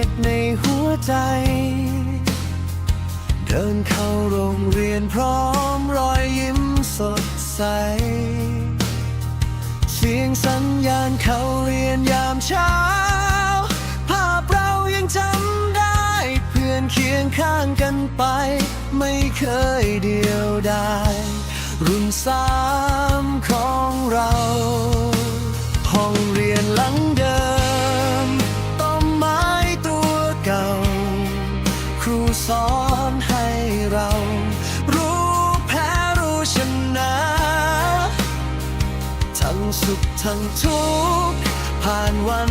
็ดในหัวใจ เดินเข้าโรงเรียนพร้อมรอยยิ้มสดใส เสียงสัญญาณเข้าเรียนยามเช้า ภาพเรายังจำได้ เพื่อนเคียงข้างกันไป ไม่เคยเดียวดายรุ่นสามของเรา ห้องเรียนหลังเดิม ทั้งทุกข์ผ่านวัน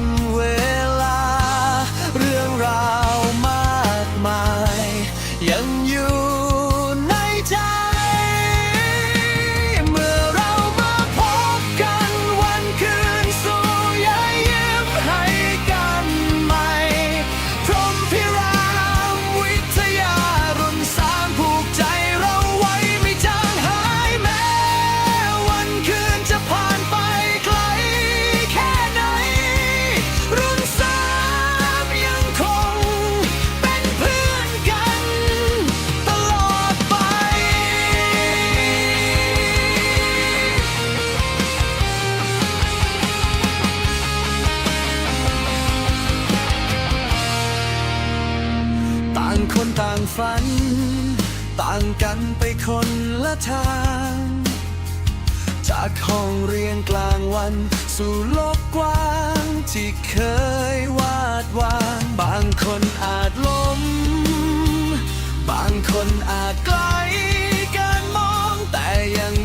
ฝัน ต่างกันไปคนละทาง จากห้องเรียนกลางวัน สู่โลกกว้าง ที่เคยวาดวาง บางคนอาจล้ม บางคนอาจไกลการมองแต่ยัง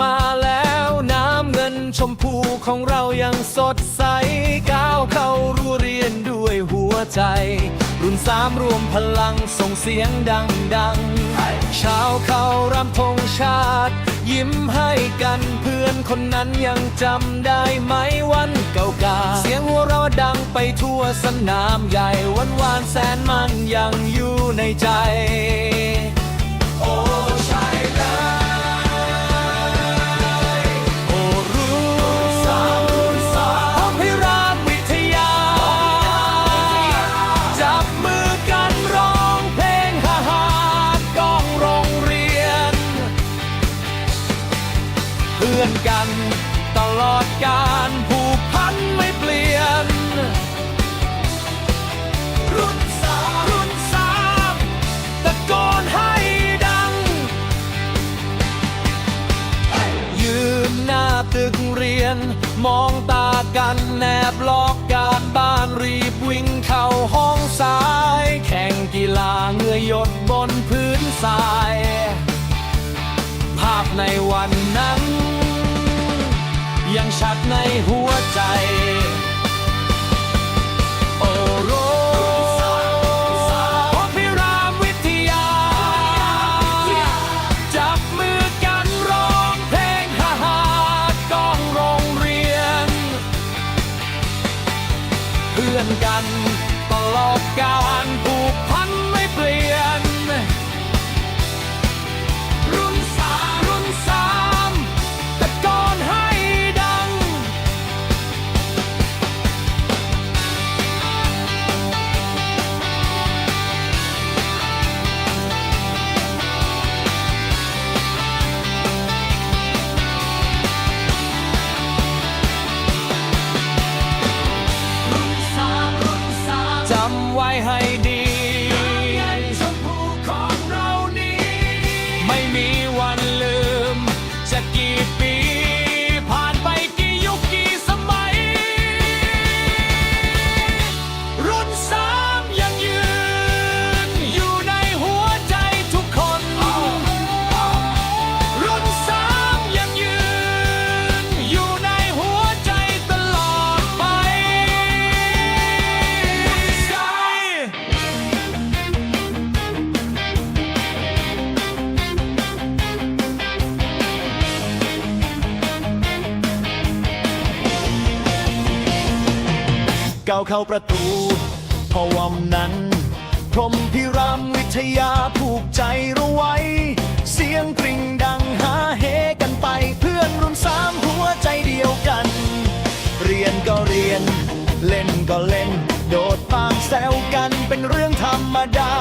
มาแล้วน้ำเงินชมพูของเรายังสดใส ก้าวเข้ารู้เรียนด้วยหัวใจ รุ่นสามรวมพลังส่งเสียงดังดังช้าเขารำธงชาติ ยิ้มให้กันเพื่อนคนนั้นยังจำได้ไหมวันเก่าๆเสียงหัวเราดังไปทั่วสนามใหญ่วันวานแสนมันยังอยู่ในใจ โอ้ อนกัน ตลอดการผูกพันไม่เปลี่ยน รุ่นสามรุ่นสามตะโกนให้ดัง ยืนหน้าตึกเรียน มองตากันแนบลอกการบ้านรีบวิ่งเข้าห้องสาย แข่งกีฬาเงื่อหยดบนพื้นทราย ภาพในวัน ในหัวใจ โอโรพิรมวิทยา จับมือกันร้องเพลงฮาฮากองโรงเรียน เพื่อนกัน ก้าวเข้าประตูพอวมนั้น พรมพิรามวิทยาผูกใจเราไว้ เสียงกริ่งดังหาเฮกันไปเพื่อนรุ่นสามหัวใจเดียวกัน เรียนก็เรียน เล่นก็เล่น โดดปางแซวกันเป็นเรื่องธรรมดา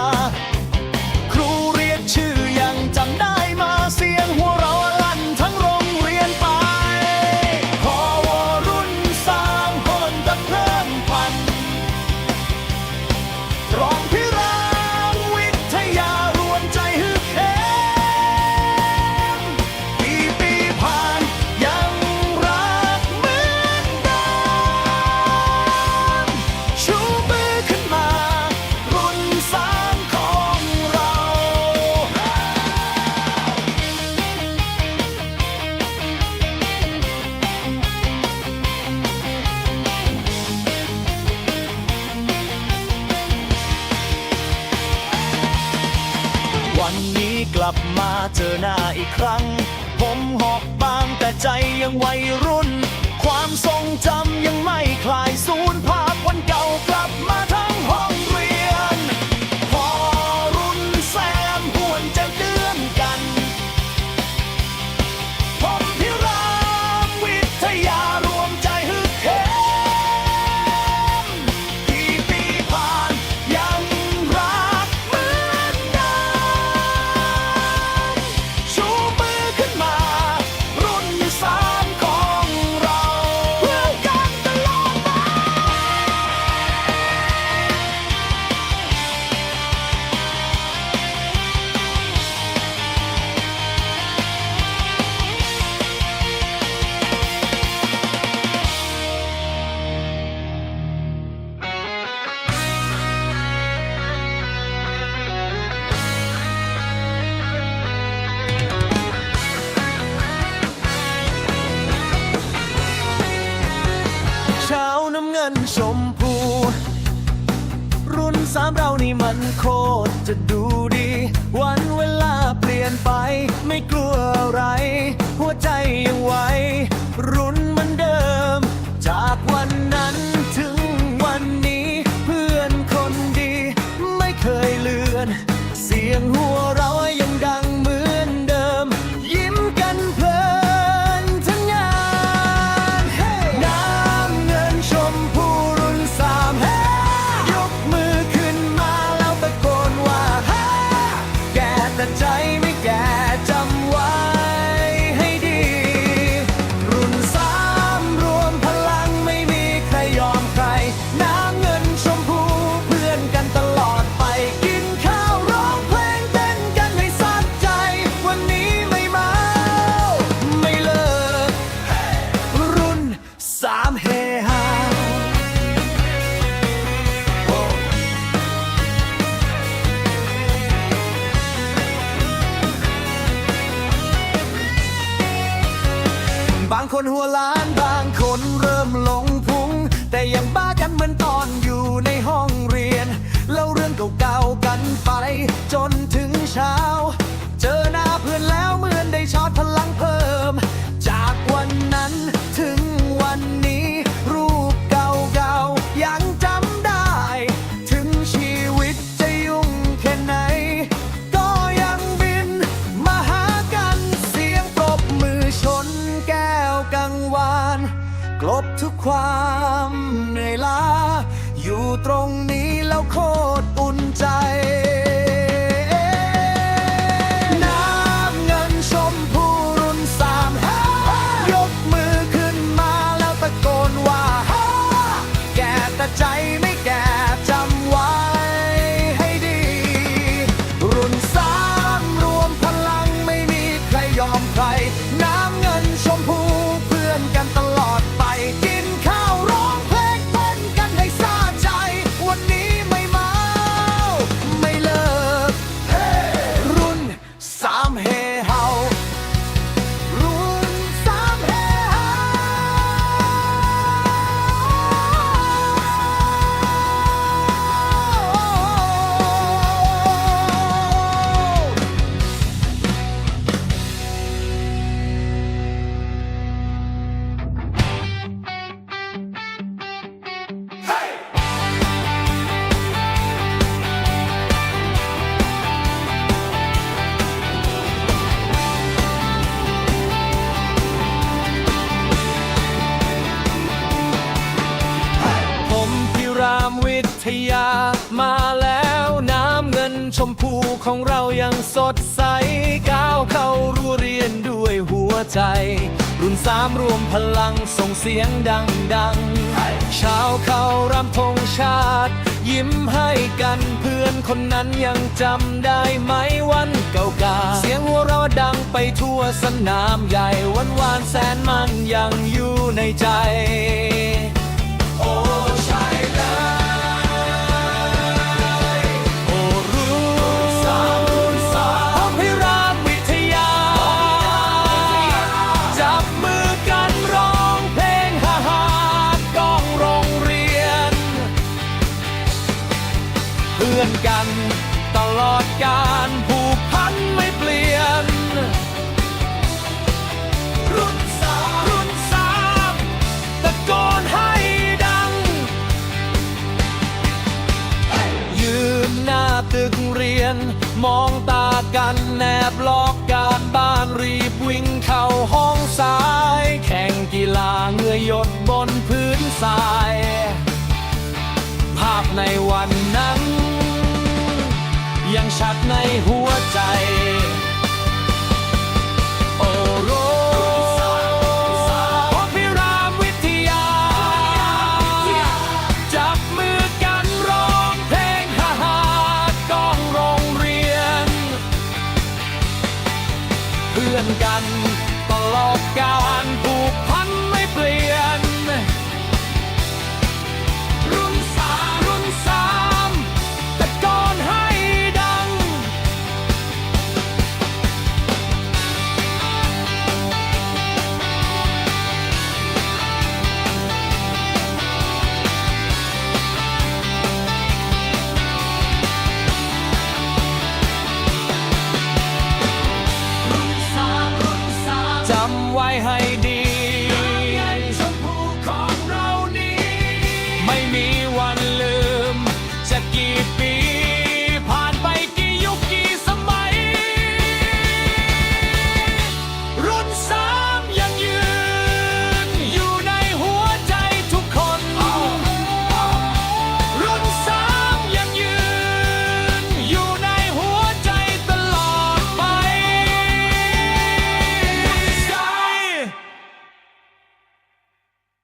ีกครั้ง ผมหอกบางแต่ใจยังวัยรุ่น ความทรงจำยังไม่คลายสูญะดูดี วันเวลาเปลี่ยนไป ไม่กลัวอะไร หัวใจยังไหวรุน ของเรายังสดใส ก้าวเข้ารั้เรียนด้วยหัวใจ รุ่นสามรวมพลังส่งเสียงดังดังเช้าเข้ารำธงชาติ ยิ้มให้กันเพื่อนคนนั้นยังจำได้ไหมวันเก่าๆเสียงหัวเราดังไปทั่วสนามใหญ่วันวานแสนมันยังอยู่ในใจ โอ้ใช่เลย อนกัน ตลอดการผูกพันไม่เปลี่ยน รุ่นสามรุ่นสามตะโกนให้ดัง ยืนหน้าตึกเรียน มองตากันแนบลอกการบ้านรีบวิ่งเข้าห้องสาย แข่งกีฬาเงื่อหยดบนพื้นทราย ภาพในวัน งชัดในหั